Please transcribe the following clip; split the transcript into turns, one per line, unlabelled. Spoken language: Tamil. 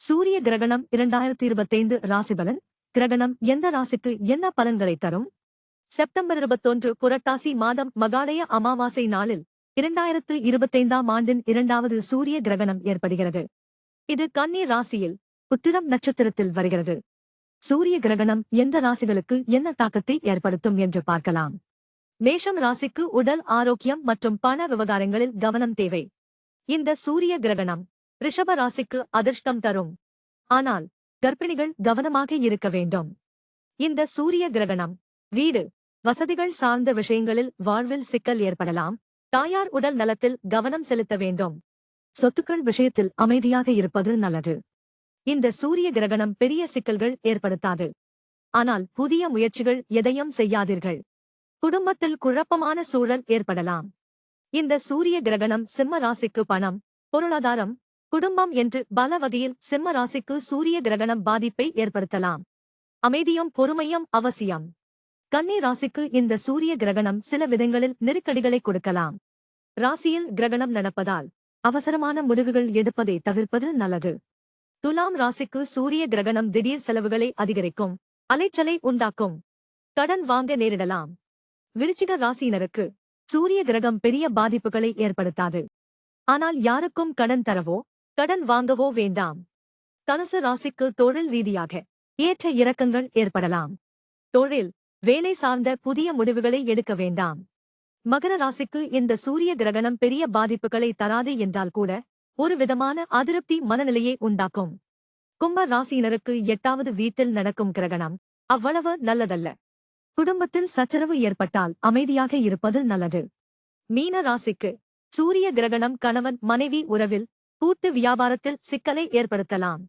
சூரிய கிரகணம் இரண்டாயிரத்தி இருபத்தைந்து ராசிபலன். கிரகணம் எந்த ராசிக்கு என்ன பலன்களை தரும்? செப்டம்பர் இருபத்தொன்று புரட்டாசி மாதம் மகாலய அமாவாசை நாளில் இரண்டாயிரத்து இருபத்தைந்தாம் ஆண்டின் இரண்டாவது சூரிய கிரகணம் ஏற்படுகிறது. இது கன்னி ராசியில் உத்திரம் நட்சத்திரத்தில் வருகிறது. சூரிய கிரகணம் எந்த ராசிகளுக்கு என்ன தாக்கத்தை ஏற்படுத்தும் என்று பார்க்கலாம். மேஷம் ராசிக்கு உடல் ஆரோக்கியம் மற்றும் பண விவகாரங்களில் கவனம் தேவை. இந்த சூரிய கிரகணம் ரிஷப ராசிக்கு அதிர்ஷ்டம் தரும். ஆனால் கர்ப்பிணிகள் கவனமாக இருக்க வேண்டும். இந்த சூரிய கிரகணம் வீடு வசதிகள் சார்ந்த விஷயங்களில் வாழ்வில் சிக்கல் ஏற்படலாம். தாயார் உடல் நலத்தில் கவனம் செலுத்த வேண்டும். சொத்துக்கள் விஷயத்தில் அமைதியாக இருப்பது நல்லது. இந்த சூரிய கிரகணம் பெரிய சிக்கல்கள் ஏற்படுத்தாது. ஆனால் புதிய முயற்சிகள் எதையும் செய்யாதீர்கள். குடும்பத்தில் குழப்பமான சூழல் ஏற்படலாம். இந்த சூரிய கிரகணம் சிம்ம ராசிக்கு பணம் பொருளாதாரம் குடும்பம் என்று பல வகையில் சிம்ம ராசிக்கு சூரிய கிரகணம் பாதிப்பை ஏற்படுத்தலாம். அமைதியும் பொறுமையும் அவசியம். கன்னி ராசிக்கு இந்த சூரிய கிரகணம் சில விதங்களில் நெருக்கடிகளை கொடுக்கலாம். ராசியில் கிரகணம் நடப்பதால் அவசரமான முடிவுகள் எடுப்பதை தவிர்ப்பது நல்லது. துலாம் ராசிக்கு சூரிய கிரகணம் திடீர் செலவுகளை அதிகரிக்கும் அலைச்சலை உண்டாக்கும். கடன் வாங்க நேரிடலாம். விருச்சிக ராசியினருக்கு சூரிய கிரகம் பெரிய பாதிப்புகளை ஏற்படுத்தாது. ஆனால் யாருக்கும் கடன் தரவோ கடன் வாங்கவோ வேண்டாம். தனுசு ராசிக்கு தொழில் ரீதியாக ஏற்ற இறக்கங்கள் ஏற்படலாம். தொழில் வேலை சார்ந்த புதிய முடிவுகளை எடுக்க வேண்டாம். மகர ராசிக்கு இந்த சூரிய கிரகணம் பெரிய பாதிப்புகளை தராது என்றால் கூட ஒரு விதமான அதிருப்தி மனநிலையை உண்டாக்கும். கும்ப ராசியினருக்கு எட்டாவது வீட்டில் நடக்கும் கிரகணம் அவ்வளவு நல்லதல்ல. குடும்பத்தில் சச்சரவு ஏற்பட்டால் அமைதியாக இருப்பது நல்லது. மீன ராசிக்கு சூரிய கிரகணம் கணவன் மனைவி உறவில் கூட்டு வியாபாரத்தில் சிக்கலை ஏற்படுத்தலாம்.